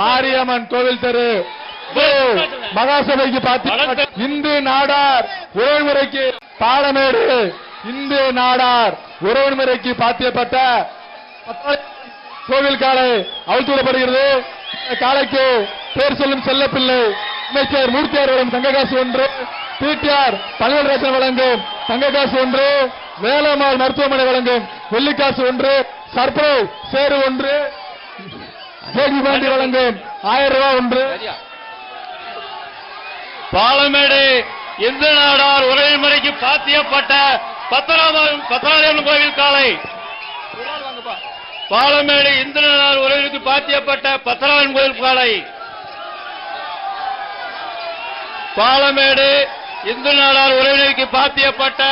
மாரியம்மன் கோவில் தெரு. மகாசபைக்கு பார்த்து இந்து நாடார் உறவுமுறைக்கு பாலமேடு. இந்து நாடார் உறவுமுறைக்கு பாத்தியப்பட்ட கோவில் காலை அவுழ்த்துவிடப்படுகிறது காலைக்கு பேர் சொல்லும் செல்லப்பிள்ளை அமைச்சர் மூர்த்தியார் வழங்கும் தங்ககாசு ஒன்று பிடிஆர் பல்வேல் வழங்கும் தங்ககாசு ஒன்று வேலம்மாள் மருத்துவமனை வழங்கும் வெள்ளிக்காசு ஒன்று சர்ப்ரைஸ் சேரு ஒன்று ஜேபி பாண்டி வழங்கும் ஆயிரம் ரூபாய் ஒன்று. பாலமேடு இந்து நாடார் உறவுமுறைக்கு பாத்தியப்பட்ட பத்தராம பத்தராமன் கோவில் காலை பாலமேடு இந்து நாடார் பாத்தியப்பட்ட பத்தராமன் கோவில் காலை பாலமேடு இந்து நாடார் உறவினருக்கு பாத்தியப்பட்ட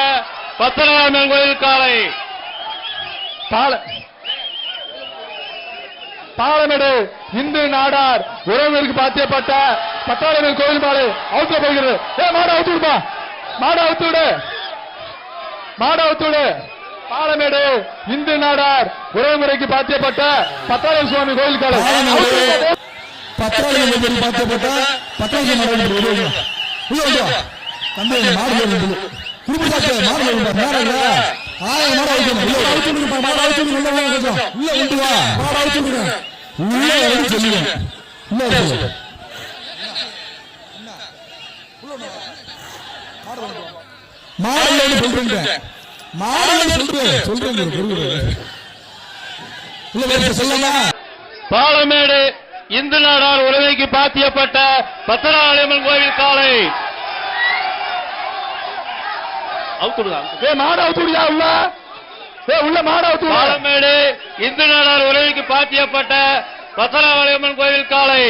பத்தராமன் கோவில் காலை பால பாலமேடு இந்து நாடார் உறவினருக்கு பாத்தியப்பட்ட பத்தாயிரம் கோவில் மாலை அவுத்து போகிறது. ஏ மாட அவுத்து விடுப்பா. மாட அவுத்து விடு. மாட அவுத்து விடு. பாலமேடு இந்து நாடார் உறவுமுறைக்கு பாத்தியப்பட்ட பத்தாயிரம் சுவாமி கோவில் காலை. அவுத்து விடு. பத்ராயிரம் ரூபாய் பார்க்கப்பட்ட பத்தாயிரம் மாடு உள்ள வந்து தந்தை மாடு வருது குடும்பத்தாச்சு மாடு வருது நேரம் ஆயிரம் மாடு அவுக்கணும் உள்ள அவுத்து விடுங்க மாடு அவுத்து விடுங்க உள்ள வாங்க கொஞ்சம் உள்ள கொண்டு வா. மாடு அவுத்து விடுங்க உள்ள இறங்கி சொல்லுங்க. உள்ள இறங்கி. மாடு இல்லைன்னு சொல்றீங்க. மாடு இல்லைன்னு சொல்றேன் சொல்றேன் சொல்றேன் உள்ள வேற சொல்லமா பாலமேடு இந்து நாடார் உறவைக்கு பாத்தியப்பட்ட பத்தராளியம்மன் கோவில் காலை. அவுத்துடுங்க ஏ மாட அவுத்து விடியா உள்ள உள்ள மாட அவுத்து விடு. பாலமேடு இந்து நாடார் உறவைக்கு பாத்தியப்பட்ட பத்தராளியம்மன் கோவில் காலை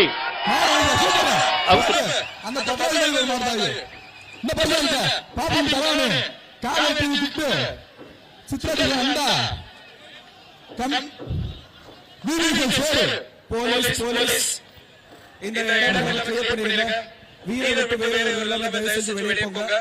போலீஸ் போலீஸ் இந்த இடங்களை கிளியர் பண்ணிடுங்க. வீர விட்டு வீரர்கள் எல்லாமே தயவு செஞ்சு வெளியே போங்க.